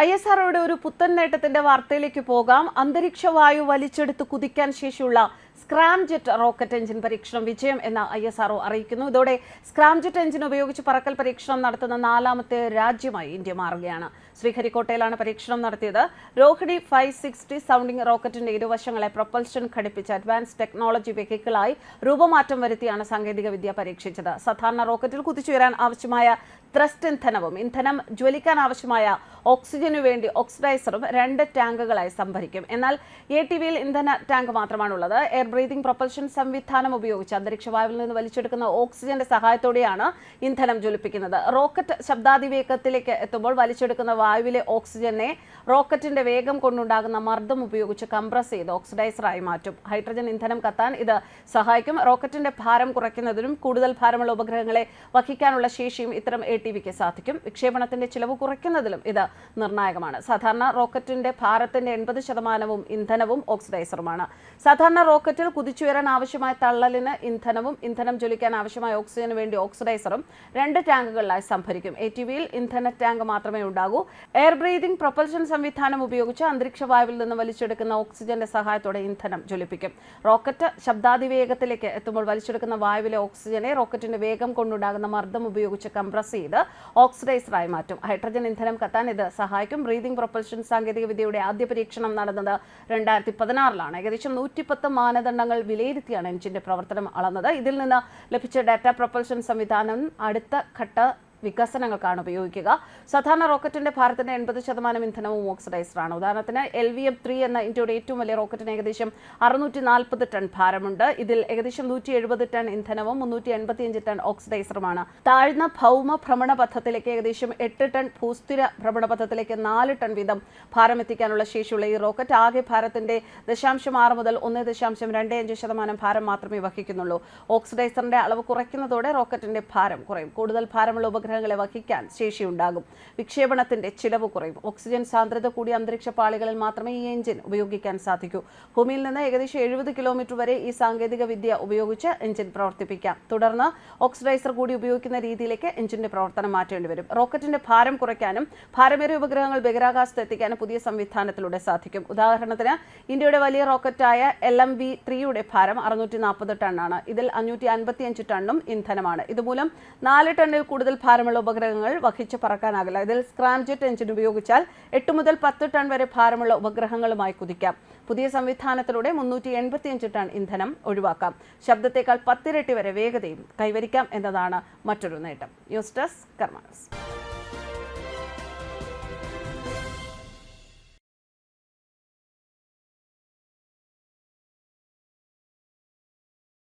I S ആർഒയുടെ ഒരു പുത്തൻ നേട്ടത്തിന്റെ വാർത്തയിലേക്ക് പോകാം. അന്തരീക്ഷ വായു വലിച്ചെടുത്ത് കുതിക്കാൻ ശേഷിയുള്ള സ്ക്രാം ജെറ്റ് റോക്കറ്റ് എഞ്ചിൻ പരീക്ഷണം വിജയം എന്ന് ഐ എസ് ആർഒ അറിയിക്കുന്നു. ഇതോടെ സ്ക്രാം ജെറ്റ് എഞ്ചിൻ ഉപയോഗിച്ച് പറക്കൽ പരീക്ഷണം നടത്തുന്ന നാലാമത്തെ രാജ്യമായി ഇന്ത്യ മാറുകയാണ്. ശ്രീഹരിക്കോട്ടയിലാണ് പരീക്ഷണം നടത്തിയത്. രോഹിണി ഫൈവ് സിക്സ്റ്റി സൗണ്ടിംഗ് റോക്കറ്റിന്റെ ഇരുവശങ്ങളെ പ്രൊപ്പൽഷൻ ഘടിപ്പിച്ച് അഡ്വാൻസ് ടെക്നോളജി വെഹിക്കിളായി രൂപമാറ്റം വരുത്തിയാണ് സാങ്കേതിക വിദ്യ പരീക്ഷിച്ചത്. സാധാരണ റോക്കറ്റിൽ കുതിച്ചുയരാൻ ആവശ്യമായ ത്രസ്റ്റ് ഇന്ധനവും ഇന്ധനം ജ്വലിക്കാൻ ആവശ്യമായ ഓക്സിജനു വേണ്ടി ഓക്സിഡൈസറും രണ്ട് ടാങ്കുകളായി സംഭരിക്കും. എന്നാൽ എ ടി വിയിൽ ഇന്ധന ടാങ്ക് മാത്രമാണുള്ളത്. എയർ ബ്രീതിംഗ് പ്രൊപ്പൽഷൻ സംവിധാനം ഉപയോഗിച്ച് അന്തരീക്ഷ വായുവിൽ നിന്ന് വലിച്ചെടുക്കുന്ന ഓക്സിജന്റെ സഹായത്തോടെയാണ് ഇന്ധനം ജ്വലിപ്പിക്കുന്നത്. റോക്കറ്റ് ശബ്ദാതിവേഗത്തിലേക്ക് എത്തുമ്പോൾ വലിച്ചെടുക്കുന്ന വായുവിലെ ഓക്സിജനെ റോക്കറ്റിന്റെ വേഗം കൊണ്ടുണ്ടാകുന്ന മർദ്ദം ഉപയോഗിച്ച് കംപ്രസ് ചെയ്ത് ഓക്സിഡൈസറായി മാറ്റും. ഹൈഡ്രജൻ ഇന്ധനം കത്താൻ ഇത് സഹായിക്കും. റോക്കറ്റിന്റെ ഭാരം കുറയ്ക്കുന്നതിനും കൂടുതൽ ഭാരമുള്ള ഉപഗ്രഹങ്ങളെ വഹിക്കാനുള്ള ശേഷിയും ഇത്തരം എ ടി വിക്ക് സാധിക്കും. വിക്ഷേപണത്തിന്റെ ചിലവ് കുറയ്ക്കുന്നതിലും ഇത് നിർണായകമാണ്. സാധാരണ റോക്കറ്റിന്റെ ഭാരത്തിന്റെ എൺപത് ശതമാനവും ഇന്ധനവും ഓക്സിഡൈസറുമാണ്. സാധാരണ റോക്കറ്റിൽ കുതിച്ചുയരാൻ ആവശ്യമായ തള്ളലിന് ഇന്ധനവും ഇന്ധനം ജ്വലിക്കാൻ ആവശ്യമായ ഓക്സിജന് വേണ്ടി ഓക്സിഡൈസറും രണ്ട് ടാങ്കുകളിലായി സംഭരിക്കും. എ ടി വിയിൽ ഇന്ധന ടാങ്ക് മാത്രമേ ഉണ്ടാകൂ. എയർ ബ്രീതിംഗ് പ്രൊപ്പൽഷൻ സംവിധാനം ഉപയോഗിച്ച് അന്തരീക്ഷ വായുവിൽ നിന്ന് വലിച്ചെടുക്കുന്ന ഓക്സിജന്റെ സഹായത്തോടെ ഇന്ധനം ജ്വലിപ്പിക്കും. റോക്കറ്റ് ശബ്ദാതിവേഗത്തിലേക്ക് എത്തുമ്പോൾ വലിച്ചെടുക്കുന്ന വായുവിലെ ഓക്സിജനെ റോക്കറ്റിന്റെ വേഗം കൊണ്ടുണ്ടാകുന്ന മർദ്ദം ഉപയോഗിച്ച് കംപ്രസ് ചെയ്ത് ഓക്സിഡൈസറായി മാറ്റും. ഹൈഡ്രജൻ ഇന്ധനം കത്താൻ ഇത് സഹായിക്കും. ബ്രീതിംഗ് പ്രൊപ്പൽഷൻ സാങ്കേതികവിദ്യയുടെ ആദ്യ പരീക്ഷണം നടന്നത് രണ്ടായിരത്തി പതിനാറിലാണ്. ഏകദേശം നൂറ്റിപ്പത്ത് മാനദണ്ഡങ്ങൾ വിലയിരുത്തിയാണ് എഞ്ചിന്റെ പ്രവർത്തനം അളന്നത്. ഇതിൽ നിന്ന് ലഭിച്ച ഡാറ്റ പ്രൊപ്പൽഷൻ സംവിധാനം അടുത്ത ഘട്ട വികസനങ്ങൾക്കാണ് ഉപയോഗിക്കുക. സാധാരണ റോക്കറ്റിന്റെ ഭാരത്തിന്റെ എൺപത് ശതമാനം ഇന്ധനവും ഓക്സിഡൈസറാണ് ഉദാഹരണത്തിന് എൽ വി എം ത്രീ എന്ന ഇന്ത്യയുടെ ഏറ്റവും വലിയ റോക്കറ്റിന് ഏകദേശം അറുന്നൂറ്റി നാൽപ്പത് ടൺ ഭാരമുണ്ട്. ഇതിൽ ഏകദേശം നൂറ്റി എഴുപത് ടൺ ഇന്ധനവും മുന്നൂറ്റി എൺപത്തിയഞ്ച് ടൺ ഓക്സിഡൈസറുമാണ് താഴ്ന്ന ഭൗമ ഭ്രമണപഥത്തിലേക്ക് ഏകദേശം എട്ട് ടൺ ഭൂസ്ഥിര ഭ്രമണപഥത്തിലേക്ക് നാല് ടൺ വീതം ഭാരം എത്തിക്കാനുള്ള ശേഷിയുള്ള ഈ റോക്കറ്റ് ആകെ ഭാരത്തിന്റെ ദശാംശം ആറ് മുതൽ ഒന്ന് ദശാംശം രണ്ട് അഞ്ച് ശതമാനം ഭാരം മാത്രമേ വഹിക്കുന്നുള്ളൂ. ഓക്സിഡൈസറിന്റെ അളവ് കുറയ്ക്കുന്നതോടെ റോക്കറ്റിന്റെ ഭാരം കുറയും. കൂടുതൽ ഭാരമുള്ള ഉപഗ്രഹങ്ങളെ വഹിക്കാൻ ശേഷിയുണ്ടാകും. വിക്ഷേപണത്തിന്റെ ചിലവ് കുറയും. ഓക്സിജൻ സാന്ദ്രത കൂടിയ അന്തരീക്ഷ പാളികളിൽ മാത്രമേ ഈ എഞ്ചിൻ ഉപയോഗിക്കാൻ സാധിക്കൂ. ഭൂമിയിൽ നിന്ന് ഏകദേശം എഴുപത് കിലോമീറ്റർ വരെ ഈ സാങ്കേതിക വിദ്യ ഉപയോഗിച്ച് എഞ്ചിൻ പ്രവർത്തിപ്പിക്കാം. തുടർന്ന് ഓക്സിഡൈസർ കൂടി ഉപയോഗിക്കുന്ന രീതിയിലേക്ക് എഞ്ചിന്റെ പ്രവർത്തനം മാറ്റേണ്ടി വരും. റോക്കറ്റിന്റെ ഭാരം കുറയ്ക്കാനും ഭാരമേറിയ ഉപഗ്രഹങ്ങൾ ബഹിരാകാശത്ത് എത്തിക്കാനും പുതിയ സംവിധാനത്തിലൂടെ സാധിക്കും. ഉദാഹരണത്തിന് ഇന്ത്യയുടെ വലിയ റോക്കറ്റായ എൽ എം വി ത്രീയുടെ ഭാരം അറുന്നൂറ്റി നാൽപ്പത് ടണ്ണാണ്. ഇതിൽ അഞ്ഞൂറ്റി അൻപത്തിയഞ്ച് ടണ്ണും ഇന്ധനമാണ്. ഇതുമൂലം നാല് ടണ്ണിൽ കൂടുതൽ ഭാരമുള്ള ഉപഗ്രഹങ്ങൾ വഹിച്ച് പറക്കാനാകില്ല. ഇതിൽ സ്ക്രാംജെറ്റ് എഞ്ചിൻ ഉപയോഗിച്ചാൽ എട്ട് മുതൽ പത്ത് ടൺ വരെ ഭാരമുള്ള ഉപഗ്രഹങ്ങളുമായി കുതിക്കാം. പുതിയ സംവിധാനത്തിലൂടെ മുന്നൂറ്റി എൺപത്തിയഞ്ച് ടൺ ഇന്ധനം ഒഴിവാക്കാം. ശബ്ദത്തേക്കാൾ പത്തിരട്ടി വരെ വേഗതയും കൈവരിക്കാം എന്നതാണ് മറ്റൊരു നേട്ടം. News desk കർമാനസ്.